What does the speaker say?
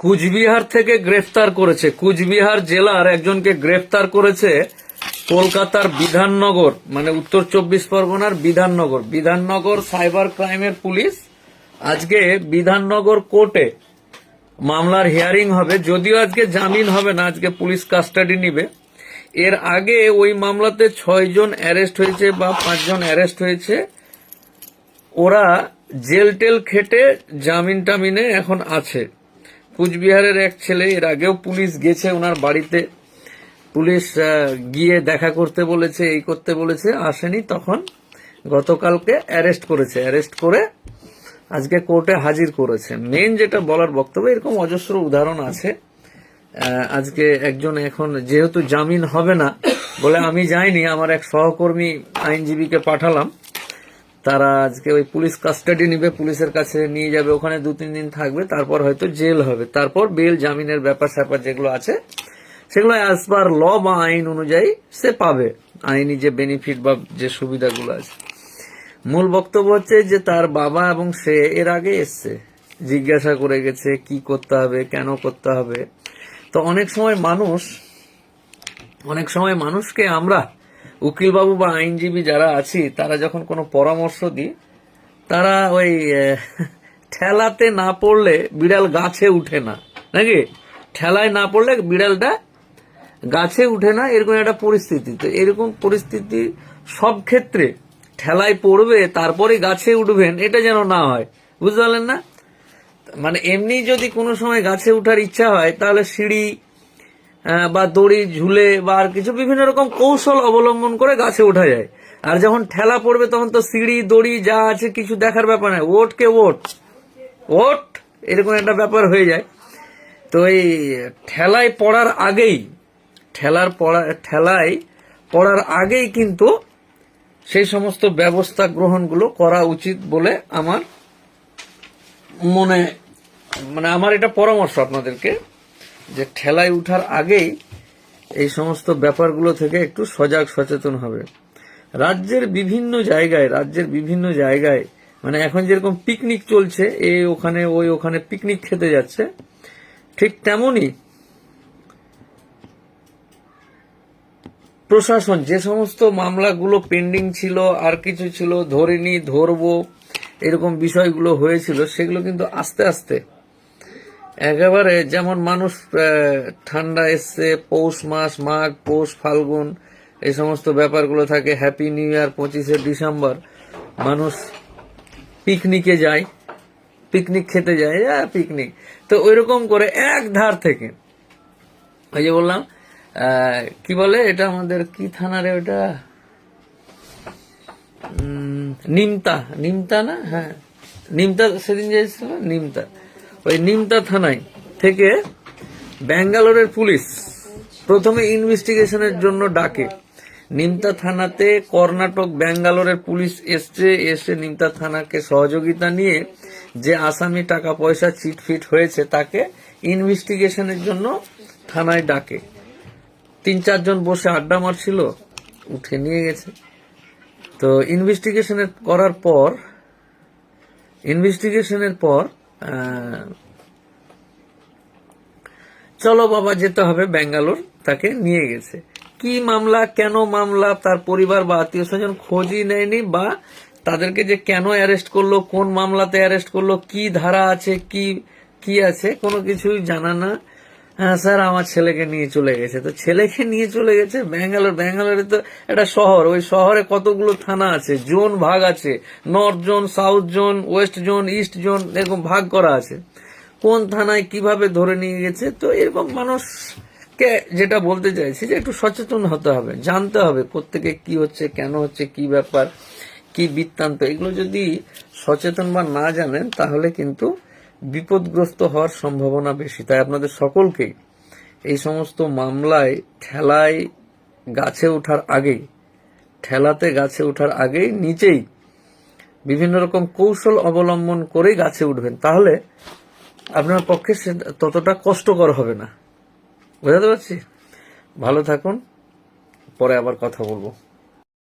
কুচবিহার থেকে গ্রেফতার করেছে। কুচবিহার জেলার একজনকে গ্রেফতার করেছে কলকাতার বিধাননগর মানে উত্তর চব্বিশ পরগনার বিধাননগর। বিধাননগর সাইবার ক্রাইমের পুলিশ আজকে বিধাননগর কোর্টে মামলার হিয়ারিং হবে। যদিও আজকে জামিন হবে না, আজকে পুলিশ কাস্টাডি নিবে। এর আগে ওই মামলাতে ছয়জন অ্যারেস্ট হয়েছে বা পাঁচজন অ্যারেস্ট হয়েছে। ওরা জেল টেল খেটে জামিন টামিনে এখন আছে। কুচবিহারের এক ছেলে, এর আগেও পুলিশ গেছে ওনার বাড়িতে। পুলিশ গিয়ে দেখা করতে বলেছে, এই করতে বলেছে, আসেনি তখন। গতকালকে অ্যারেস্ট করেছে। অ্যারেস্ট করে আজকে কোর্টে হাজির করেছে। মেন যেটা বলার বক্তব্য, এরকম অজস্র উদাহরণ আছে। আজকে একজন এখন যেহেতু জামিন হবে না বলে আমি যাইনি, আমার এক সহকর্মী আইনজীবীকে পাঠালাম। তারা আজকে ওই পুলিশ কাস্টাডি নিবে, পুলিশের কাছে নিয়ে যাবে, ওখানে দু, তিন দিন থাকবে, তারপর হয়তো জেল হবে। তারপর বেল, জামিনের ব্যাপার স্যাপার যেগুলো আছে, সেগুলো অ্যাজ পার ল বা আইন অনুযায়ী সে পাবে, আইনি যে বেনিফিট বা যে সুবিধাগুলো আছে। মূল বক্তব্য হচ্ছে যে তার বাবা এবং সে এর আগে এসছে, জিজ্ঞাসা করে গেছে, কি করতে হবে, কেন করতে হবে। তো অনেক সময় মানুষ, অনেক সময় মানুষকে আমরা উকিলবাবু বা আইনজীবী যারা আছি, তারা যখন কোনো পরামর্শ দিই, তারা ওই ঠেলাতে না পড়লে বিড়াল গাছে উঠে না। নাকি? ঠেলায় না পড়লে বিড়ালটা গাছে উঠে না, এরকম একটা পরিস্থিতি। তো এরকম পরিস্থিতি সব ক্ষেত্রে ঠেলায় পড়বে, তারপরে গাছে উঠবেন, এটা যেন না হয়। বুঝতে পারলেন না? মানে এমনি যদি কোনো সময় গাছে উঠার ইচ্ছা হয়, তাহলে সিঁড়ি বা দড়ি ঝুলে বা আর কিছু বিভিন্ন রকম কৌশল অবলম্বন করে গাছে ওঠা যায়। আর যখন ঠেলা পড়বে, তখন তো সিঁড়ি, দড়ি যা আছে কিছু দেখার ব্যাপার নাই ওট কে ওট? ওট? এরকম একটা ব্যাপার হয়ে যায়। তো এই ঠেলায় পড়ার আগেই, ঠেলার পড়া, ঠেলায় পড়ার আগেই কিন্তু সেই সমস্ত ব্যবস্থা গ্রহণগুলো করা উচিত বলে আমার মনে মানে আমার এটা পরামর্শ আপনাদেরকে। যে ঠেলায় উঠার আগেই এই সমস্ত ব্যাপারগুলো থেকে একটু সজাগ সচেতন হবে। রাজ্যের বিভিন্ন জায়গায়, রাজ্যের বিভিন্ন জায়গায় মানে এখন যেরকম পিকনিক চলছে, এ ওখানে, ওই ওখানে পিকনিক খেতে যাচ্ছে, ঠিক তেমনই প্রশাসন, যে সমস্ত মামলাগুলো পেন্ডিং ছিল, আর কিছু ছিল, ধরিনি, ধরবো, এরকম বিষয়গুলো হয়েছিল, সেগুলো কিন্তু আস্তে আস্তে একেবারে যেমন মানুষ ঠান্ডা এসছে, পৌষ মাস, মাঘ, পৌষ, ফাল্গুন, এই সমস্ত ব্যাপারগুলো থাকে হ্যাপি নিউ ইয়ার পঁচিশে ডিসেম্বর। মানুষ পিকনিকে যায়, পিকনিক খেতে যায় পিকনিক। তো ওইরকম করে এক ধার থেকে, ওই যে বললাম কি বলে এটা আমাদের, কি থানারে ওটা নিমতা নিমতা না? হ্যাঁ। নিমতা সেদিন যে এসেছিল নিমতা। ওই নিমতা থানায় থেকে ব্যাঙ্গালোরের পুলিশ প্রথমে ইনভেস্টিগেশনের জন্য ডাকে। নিমতা থানাতে কর্ণাটক ব্যাঙ্গালোরের পুলিশ এসছে, এসে নিমতা থানাকে সহযোগিতা নিয়ে যে আসামি টাকা পয়সা চিটফিট হয়েছে তাকে ইনভেস্টিগেশনের জন্য থানায় ডাকে। তিন চারজন বসে আড্ডা মারছিল, উঠে নিয়ে গেছে। তো ইনভেস্টিগেশনের করার পর, ইনভেস্টিগেশনের পর চলো বাবা, যেতে হবে ব্যাঙ্গালোর, তাকে নিয়ে গেছে। কি মামলা, কেন মামলা, তার পরিবার বা আত্মীয় স্বজন খোঁজই নেয়নি বা তাদেরকে যে কেন অ্যারেস্ট করল, কোন মামলাতে অ্যারেস্ট করল, কি ধারা আছে, কি কি আছে, কোনো কিছুই জানা না। স্যার, আমার ছেলেকে নিয়ে চলে গেছে। তো ছেলেকে নিয়ে চলে গেছে ব্যাঙ্গালোর। ব্যাঙ্গালোরে তো একটা শহর। ওই শহরে কতগুলো থানা আছে? জোন ভাগ আছে। North zone, south zone, west zone, east zone, এরকম ভাগ করা আছে। কোন থানায় কীভাবে ধরে নিয়ে গেছে? তো এরকম মানুষকে যেটা বলতে চাইছি যে একটু সচেতন হতে হবে, জানতে হবে কোত্থেকে কি হচ্ছে, কেন হচ্ছে, কি ব্যাপার, কি বৃত্তান্ত। এগুলো যদি সচেতন বা না জানেন, তাহলে কিন্তু বিপদগ্রস্ত হওয়ার সম্ভাবনা বেশি। তাই আপনাদের সকলকেই এই সমস্ত মামলায় ঠেলায় গাছে ওঠার আগেই, ঠেলাতে গাছে ওঠার আগেই নিচেই বিভিন্ন রকম কৌশল অবলম্বন করেই গাছে উঠবেন। তাহলে আপনার পক্ষে ততটা কষ্টকর হবে না। বোঝাতে পারছি? ভালো থাকুন, পরে আবার কথা বলব।